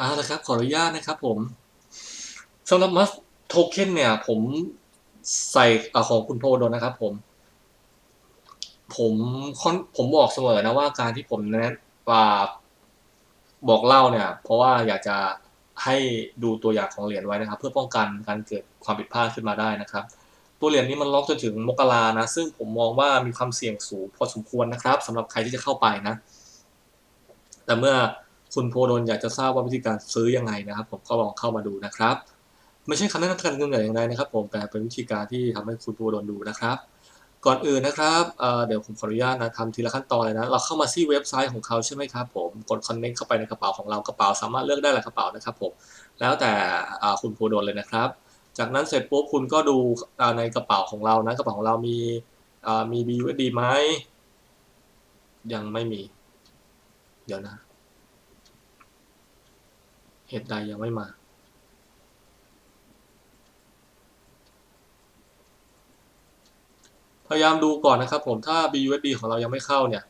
อ่าละครับ ขออนุญาตนะครับผมสำหรับมัสโทเค็นเนี่ย ผมใส่อของคุณโพโดนนะครับผม ผมค่อนผมบอกเสมอนะว่าการที่ผมแนะว่าบอกเล่าเนี่ย เพราะว่าอยากจะให้ดูตัวอย่างของเหรียญไว้นะครับ เพื่อป้องกันการเกิดความผิดพลาดขึ้นมาได้นะครับ ตัวเหรียญนี้มันล็อกจนถึงมกรานะ ซึ่งผมมองว่ามีความเสี่ยงสูงพอสมควรนะครับสำหรับใครที่จะเข้าไปนะ แต่เมื่อ คุณโพดนอยากจะทราบว่าวิธีการซื้อยังไงนะครับ ผมก็ลองเข้ามาดูนะครับ ไม่ใช่คำแนะนำการเงินอย่างใดนะครับ ผมแต่เป็นวิธีการที่ทำให้คุณโพดนดูนะครับ ก่อนอื่นนะครับเเดี๋ยวผมขออนุญาตนะทำทีละขั้นตอนเลยนะ เราเข้ามาที่เว็บไซต์ของเขาใช่ไหมครับผมกด connect เข้าไปในกระเป๋าของเรากระเป๋าสามารถเลือกได้หลายกระเป๋านะครับผมแล้วแต่คุณโพดนเลยนะครับ จากนั้นเสร็จปุ๊บคุณก็ดูในกระเป๋าของเรานะกระเป๋าของเรามีมี BUSD ไหมยังไม่มี เดี๋ยวนะ เหตุใดยังไม่มาพยายามดูก่อนนะครับผมถ้า BUSD ของเรายังไม่เข้าเนี่ย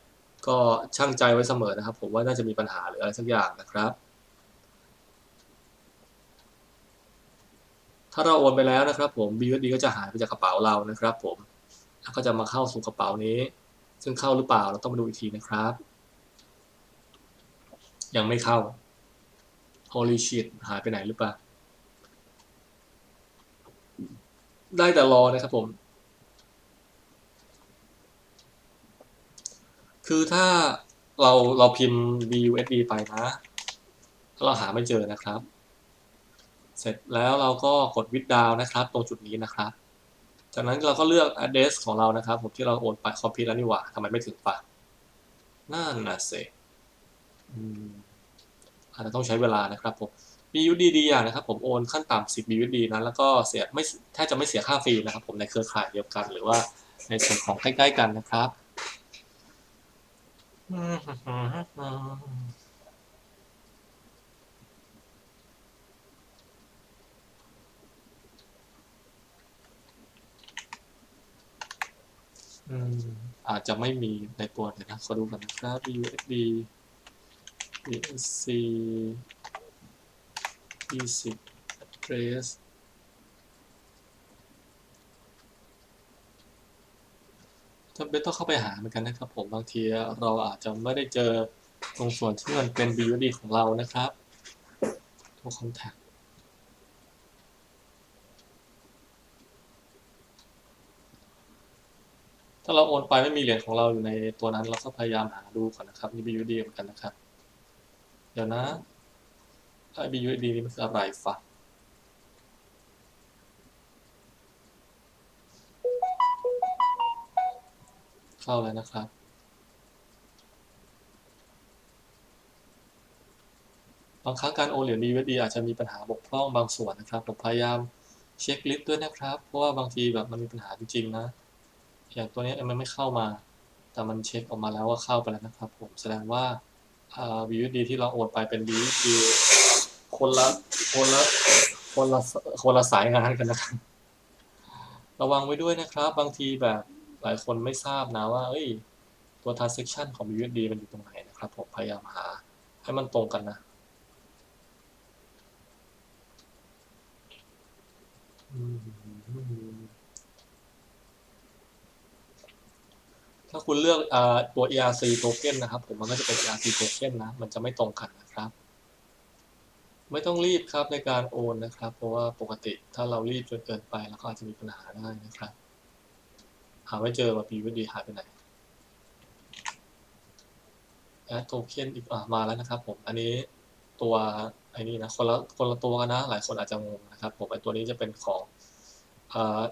ก็ช่างใจไว้เสมอนะครับ ผมว่าน่าจะมีปัญหาหรืออะไรสักอย่างนะครับ ถ้าเราโอนไปแล้วนะครับผม BUSD ก็จะหายไปจากกระเป๋าเรานะครับผมแล้วก็จะมาเข้าสู่กระเป๋านี้ ซึ่งเข้าหรือเปล่าเราต้องมาดูอีกทีนะครับ ยังไม่เข้า Holy shit หายไปไหนหรือเปล่า ได้แต่รอนะครับผม คือถ้าเราเราพิมพ์ BUSD ไปนะแล้วเราหาไม่เจอนะครับ เสร็จแล้วเราก็กดวิดดาวนะครับ ตรงจุดนี้นะครับ จากนั้นเราก็เลือก address ของเรานะครับ ผมที่เราโอนไปคอมพิวแล้วนี่หว่าทำไมไม่ถึงปะนั่นน่ะสิอืม อาจจะต้องใช้เวลานะครับผม BUSD ดีอย่างนะครับผมโอนขั้นต่ำ10 BUSD นะแล้วก็เสียไม่แทบจะไม่เสียค่าฟรีนะครับผมในเครือข่ายเดียวกันหรือว่าในส่วนของใกล้ๆกันนะครับอืมอาจจะไม่มีในตัวเลยนะขอดูกันนะครับ BUSD BSC 20 address จำเป็นต้องเข้าไปหาเหมือนกันนะครับผมบางทีเราอาจจะไม่ได้เจอตรงส่วนที่มันเป็น BUD ของเรานะครับตัว contact ถ้าเราโอนไปไม่มีเหรียญของเราอยู่ในตัวนั้น เราก็พยายามหาดูก่อนนะครับนี่ BUD เหมือนกันนะครับ เดี๋ยวนะไอ้ BUSD นี่มันคืออะไรฟะเข้าแล้วนะครับ บางครั้งการโอนเหรียญ BUSD อาจจะมีปัญหาบกพร่องบางส่วนนะครับ ผมพยายามเช็คลิสต์ด้วยนะครับ เพราะว่าบางทีแบบมันมีปัญหาจริงๆนะ อย่างตัวนี้มันไม่เข้ามา แต่มันเช็คออกมาแล้วว่าเข้าไปแล้วนะครับ ผม แสดงว่า อ่า BUSD ที่เราโอนไปเป็น BUSD คนละคนละคนละคนละสายงานกันนะครับ ระวังไว้ด้วยนะครับ บางทีแบบหลายคนไม่ทราบนะว่า เอ้ย ตัว transaction ของ BUSD มันอยู่ตรงไหนนะครับ ผมพยายามหาให้มันตรงกันนะอืม ถ้าคุณเลือกอตัว ERC token นะครับ ผมมันก็จะเป็น ERC token นะ มันจะไม่ตรงกันนะครับ ไม่ต้องรีบครับในการโอนนะครับ เพราะว่าปกติถ้าเรารีบจนเกินไปแล้วก็อาจจะมีปัญหาได้นะครับ หาไม่เจอว่า BUSD หายไปไหน add token อีกอะมาแล้วนะครับ ผมอันนี้ตัวไอ้นี่นะคนละคนละตัวกันนะ หลายคนอาจจะงงนะครับ ผมไอ้ตัวนี้จะเป็นของ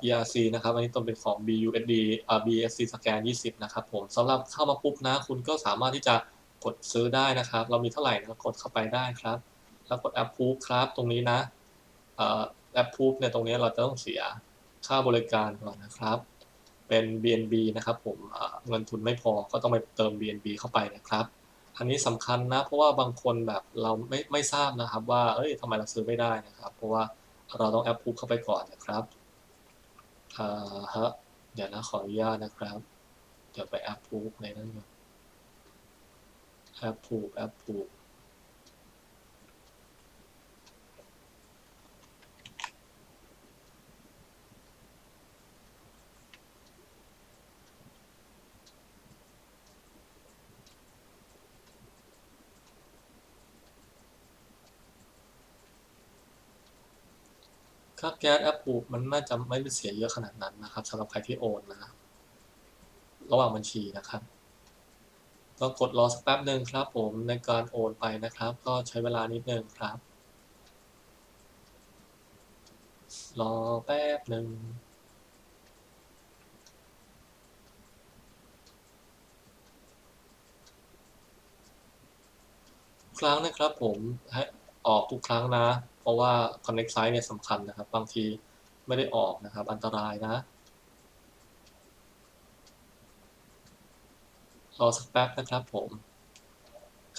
ERC นะครับ อันนี้ต้องเป็นของ BUSD อ่า BSC สแกน20 นะครับผมสำหรับเข้ามาปุ๊บนะ คุณก็สามารถที่จะกดซื้อได้นะครับ เรามีเท่าไหร่นะกดเข้าไปได้ครับ แล้วกด approve ครับ ตรงนี้นะเอ่อ approve เนี่ยตรงนี้เราจะต้องเสียค่าบริการก่อนนะครับ เป็น BNB นะครับผมเอ่อเงินทุนไม่พอก็ต้องไปเติม BNB เข้าไปนะครับอันนี้สำคัญนะ เพราะว่าบางคนแบบเราไม่ไม่ทราบนะครับว่า เอ้ยทำไมเราซื้อไม่ได้นะครับ เพราะว่าเราต้อง approve เข้าไปก่อนนะครับ อ่าฮะ เดี๋ยวนะขออนุญาตนะครับ เดี๋ยวไปแอปพูกในนั้นก่อน approve approve ค่าแก๊สแอปปูมันน่าจะไม่ได้เสียเยอะขนาดนั้นนะครับสำหรับใครที่โอนนะ ระหว่างบัญชีนะครับก็กดรอสักแป๊บหนึ่งครับ ผมในการโอนไปนะครับ ก็ใช้เวลานิดนึงครับ รอแป๊บหนึ่งครั้งนะครับผมให้ออกทุกครั้งนะ เพราะว่า Connect Site เนี่ยสำคัญนะครับ บางทีไม่ได้ออกนะครับ อันตรายนะ รอสักแป๊บนะครับผม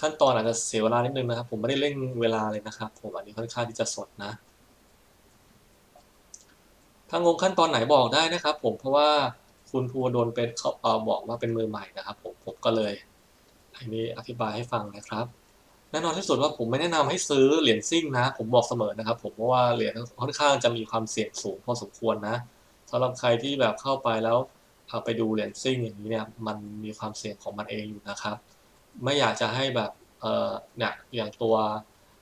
ขั้นตอนอาจจะเสียเวลานิดนึงนะครับ ผมไม่ได้เร่งเวลาเลยนะครับ ผมอันนี้ค่อนข้างที่จะสดนะ ถ้างงขั้นตอนไหนบอกได้นะครับ ผมเพราะว่าคุณภูวดลเป็นเขาเอ่อบอกว่าเป็นมือใหม่นะครับ ผมผมก็เลยอันนี้อธิบายให้ฟังนะครับ แน่นอนที่สุดว่าผมไม่แนะนำให้ซื้อเหรียญซิ่งนะ ผมบอกเสมอนะครับ ผมเพราะว่าเหรียญค่อนข้างจะมีความเสี่ยงสูงพอสมควรนะสำหรับใครที่แบบเข้าไปแล้วเอาไปดูเหรียญซิ่งอย่างนี้เนี่ยมันมีความเสี่ยงของมันเองอยู่นะครับ ไม่อยากจะให้แบบเออเนี่ยอย่างตัว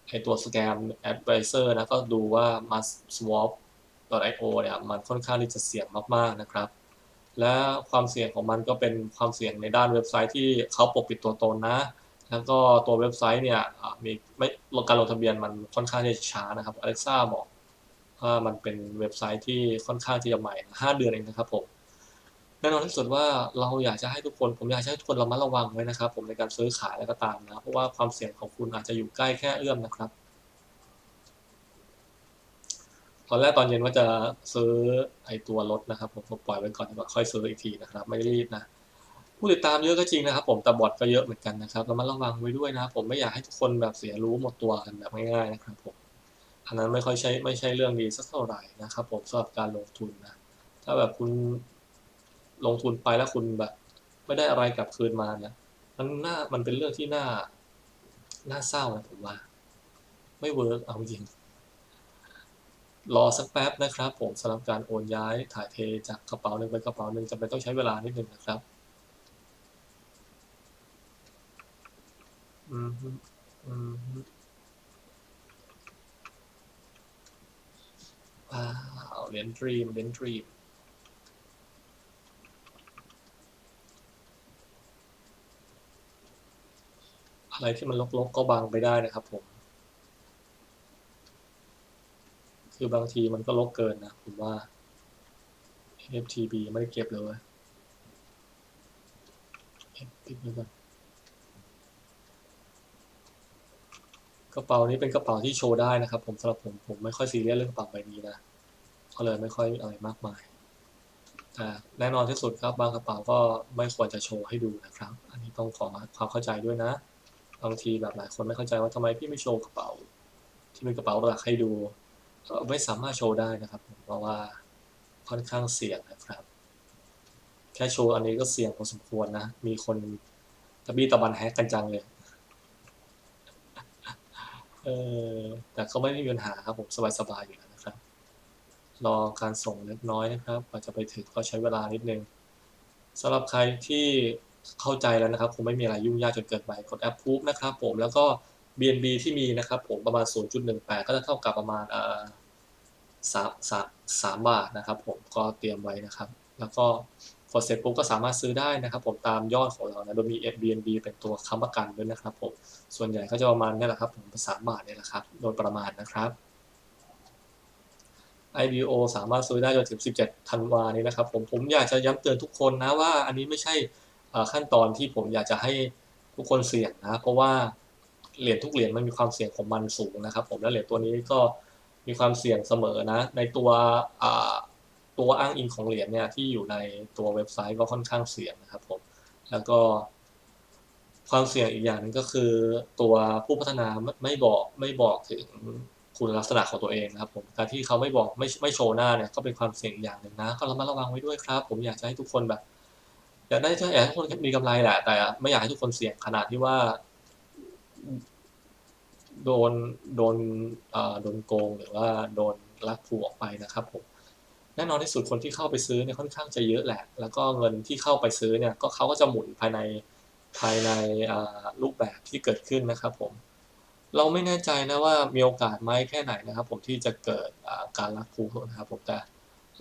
ไอตัว scam advisor นะก็ดูว่า must swap io เนี่ยมันค่อนข้างที่จะเสี่ยงมากๆนะครับ และความเสี่ยงของมันก็เป็นความเสี่ยงในด้านเว็บไซต์ที่เขาปกปิดตัวตนนะ แล้วก็ตัวเว็บไซต์เนี่ยมีไม่การลงทะเบียนมันค่อนข้างจะช้านะครับ Alexa บอกว่ามันเป็นเว็บไซต์ที่ค่อนข้างที่จะใหม่ห้าเดือนเองนะครับผมแน่นอนที่สุดว่าเราอยากจะให้ทุกคน ผมอยากจะให้ทุกคนระมัดระวังไว้นะครับ ผมในการซื้อขายแล้วก็ตามนะเพราะว่าความเสี่ยงของคุณอาจจะอยู่ใกล้แค่เอื้อมนะครับ ตอนแรกตอนเย็นว่าจะซื้อไอตัวรถนะครับ ผมผมปล่อยไว้ก่อนดีกว่าค่อยซื้ออีกทีนะครับ ไม่รีบนะ ผู้ติดตามเยอะก็จริงนะครับ ผมแต่บอทก็เยอะเหมือนกันนะครับระมัดระวังไว้ด้วยนะครับผมไม่อยากให้ทุกคนแบบเสียรู้หมดตัวกันแบบง่ายๆนะครับผมอันนั้นไม่ค่อยใช่ไม่ใช่เรื่องดีสักเท่าไหร่นะครับผมสำหรับการลงทุนนะถ้าแบบคุณลงทุนไปแล้วคุณแบบ ไม่ได้อะไรกลับคืนมาเนี่ยมันน่ามันเป็นเรื่องที่น่าน่าเศร้านะผมว่า ไม่เวิร์กเอาจริงรอสักแป๊บนะครับ ผมสำหรับการโอนย้ายถ่ายเทจากกระเป๋าหนึ่งไปกระเป๋าหนึ่งจำเป็นต้องใช้เวลานิดนึงนะครับ อืมฮึอืมว้าวเรียญดรีมเรียญดรีมอะไรที่มันลกๆก็บังไปได้นะครับผม คือบางทีมันก็ลกเกินนะ ผมว่า FTB ไม่ได้เก็บเลยเก็บปิดไว้ก่อน กระเป๋านี้เป็นกระเป๋าที่โชว์ได้นะครับ ผมสำหรับผมผมไม่ค่อยซีเรียสเรื่องกระเป๋าใบนี้นะก็เลยไม่ค่อยอะไรมากมายแต่แน่นอนที่สุดครับบางกระเป๋าก็ไม่ควรจะโชว์ให้ดูนะครับ อันนี้ต้องขอความเข้าใจด้วยนะบางทีแบบหลายคนไม่เข้าใจว่าทำไมพี่ไม่โชว์กระเป๋า ที่เป็นกระเป๋าหลักให้ดูไม่สามารถโชว์ได้นะครับผมเพราะว่าค่อนข้างเสี่ยงนะครับ แค่โชว์อันนี้ก็เสี่ยงพอสมควรนะ มีคนตะบี้ตะบันแฮกกันจังเลย เออแต่ก็ไม่มีปัญหาครับผมสบายๆอยู่แล้วนะครับ รอการส่งเล็กน้อยนะครับกว่าจะไปถึงก็ใช้เวลานิดนึงสำหรับใครที่เข้าใจแล้วนะครับคงไม่มีอะไรยุ่งยากจนเกินไปกดแอปพูฟนะครับผมแล้วก็ BNB ที่มีนะครับผมประมาณ 0.18 ก็จะเท่ากับประมาณอ่าสามสามสามบาทนะครับผมก็เตรียมไว้นะครับ แล้วก็ พอเสร็จปุ๊บก็สามารถซื้อได้นะครับ ผมตามยอดของเรานะโดยมี BNB เป็นตัวค้ำประกันด้วยนะครับผมส่วนใหญ่ก็จะประมาณนี้แหละครับผมสามบาทนี่แหละครับโดยประมาณนะครับ IBO สามารถซื้อได้จนถึง 17 ธันวานี้นะครับ ผมผมอยากจะย้ำเตือนทุกคนนะว่าอันนี้ไม่ใช่ขั้นตอนที่ผมอยากจะให้ทุกคนเสี่ยงนะ เพราะว่าเหรียญทุกเหรียญมันมีความเสี่ยงของมันสูงนะครับ ผมและเหรียญตัวนี้ก็มีความเสี่ยงเสมอนะ ในตัว ตัวอ้างอิงของเหรียญเนี่ยที่อยู่ในตัวเว็บไซต์ก็ค่อนข้างเสี่ยงนะครับผมแล้วก็ความเสี่ยงอีกอย่างนึงก็คือ ตัวผู้พัฒนาไม่บอกไม่บอกถึงคุณลักษณะของตัวเองนะครับผมการที่เขาไม่บอกไม่ไม่โชว์หน้าเนี่ยก็เป็นความเสี่ยงอย่างหนึ่งนะ ก็ระมัดระวังไว้ด้วยครับ ผมอยากจะให้ทุกคนแบบอยากได้จะอยากให้ทุกคนมีกำไรแหละ แต่ไม่อยากให้ทุกคนเสี่ยงขนาดที่ว่า โดนโดนโดนโกงหรือว่าโดนลักผูออกไปนะครับผม แน่นอนที่สุดคนที่เข้าไปซื้อเนี่ยค่อนข้างจะเยอะแหละ แล้วก็เงินที่เข้าไปซื้อเนี่ยก็เขาก็จะหมุนภายในภายในรูปแบบที่เกิดขึ้นนะครับผมเราไม่แน่ใจนะว่ามีโอกาสไหมแค่ไหนนะครับ ผมที่จะเกิดการลักพลูนะครับผมแต่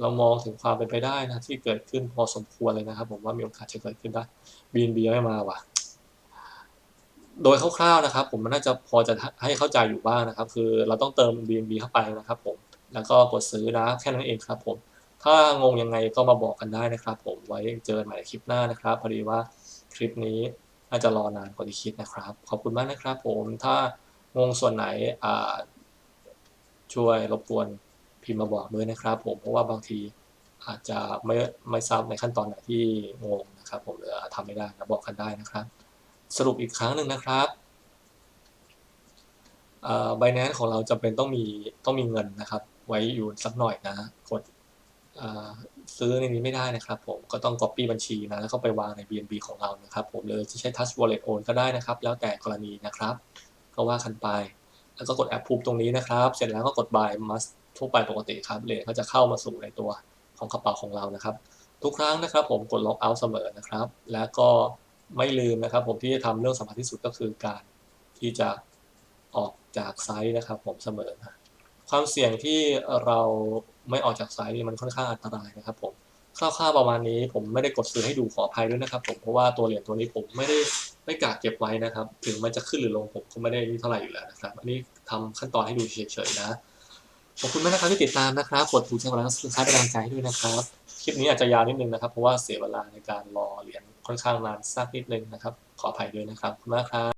เรามองถึงความเป็นไปได้นะที่เกิดขึ้นพอสมควรเลยนะครับ ผมว่ามีโอกาสจะเกิดขึ้นได้บีนบีไม่มาว่ะ โดยคร่าวๆนะครับ ผมมันน่าจะพอจะให้เข้าใจอยู่บ้างนะครับ คือเราต้องเติม BNB เข้าไปนะครับ ผม แล้วก็กดซื้อนะแค่นั้นเองครับผมถ้างงยังไงก็มาบอกกันได้นะครับ ผมไว้เจอกันใหม่ในคลิปหน้านะครับ พอดีว่าคลิปนี้น่าจจะรอนานกว่าที่คิดนะครับ ขอบคุณมากนะครับ ผมถ้างงส่วนไหนช่วยรบกวนพิมพ์มาบอกด้วยนะครับ ผมเพราะว่าบางทีอาจจะไม่ไม่ทราบในขั้นตอนไหนที่งงนะครับ ผมหรือทำไม่ได้นะบอกกันได้นะครับ สรุปอีกครั้งหนึ่งนะครับไบแนนของเราจำเป็นต้องมีต้องมีเงินนะครับ ไว้อยู่สักหน่อยนะกดซื้อในนี้ไม่ได้นะครับผมก็ต้อง copy บัญชีนะแล้วก็ไปวางใน BNB ของเรานะครับ ผมเลยจะใช้ Touch Wallet โอนก็ได้นะครับ แล้วแต่กรณีนะครับ ก็ว่ากันไป แล้วก็กด approve ตรงนี้นะครับ เสร็จแล้วก็กด buy must ทั่วไปปกติครับเลทก็จะเข้ามาสู่ในตัวของกระเป๋าของเรานะครับ ทุกครั้งนะครับ ผมกด log out เสมอนะครับ แล้วก็ไม่ลืมนะครับ ผมที่จะทำเรื่องสำคัญที่สุดก็คือการที่จะออกจากไซต์นะครับ ผมเสมอนะ ความเสี่ยงที่เราไม่ออกจากไซต์นี่มันค่อนข้างอันตรายนะครับผมคร่าวๆประมาณนี้ผมไม่ได้กดซื้อให้ดูขออภัยด้วยนะครับผมเพราะว่าตัวเหรียญตัวนี้ผมไม่ได้ไม่กะเก็บไว้นะครับ ถึงมันจะขึ้นหรือลงผมก็ไม่ได้นี่เท่าไหร่อยู่แล้วนะครับ อันนี้ทำขั้นตอนให้ดูเฉยๆนะขอบคุณมากนะครับที่ติดตามนะครับกดถูกใจกดไลค์กดซับสไครป์เป็นกำลังใจด้วยนะครับคลิปนี้อาจจะยาวนิดนึงนะครับ เพราะว่าเสียเวลาในการรอเหรียญค่อนข้างนานสักนิดนึงนะครับ ขออภัยด้วยนะครับขอบคุณมากครับ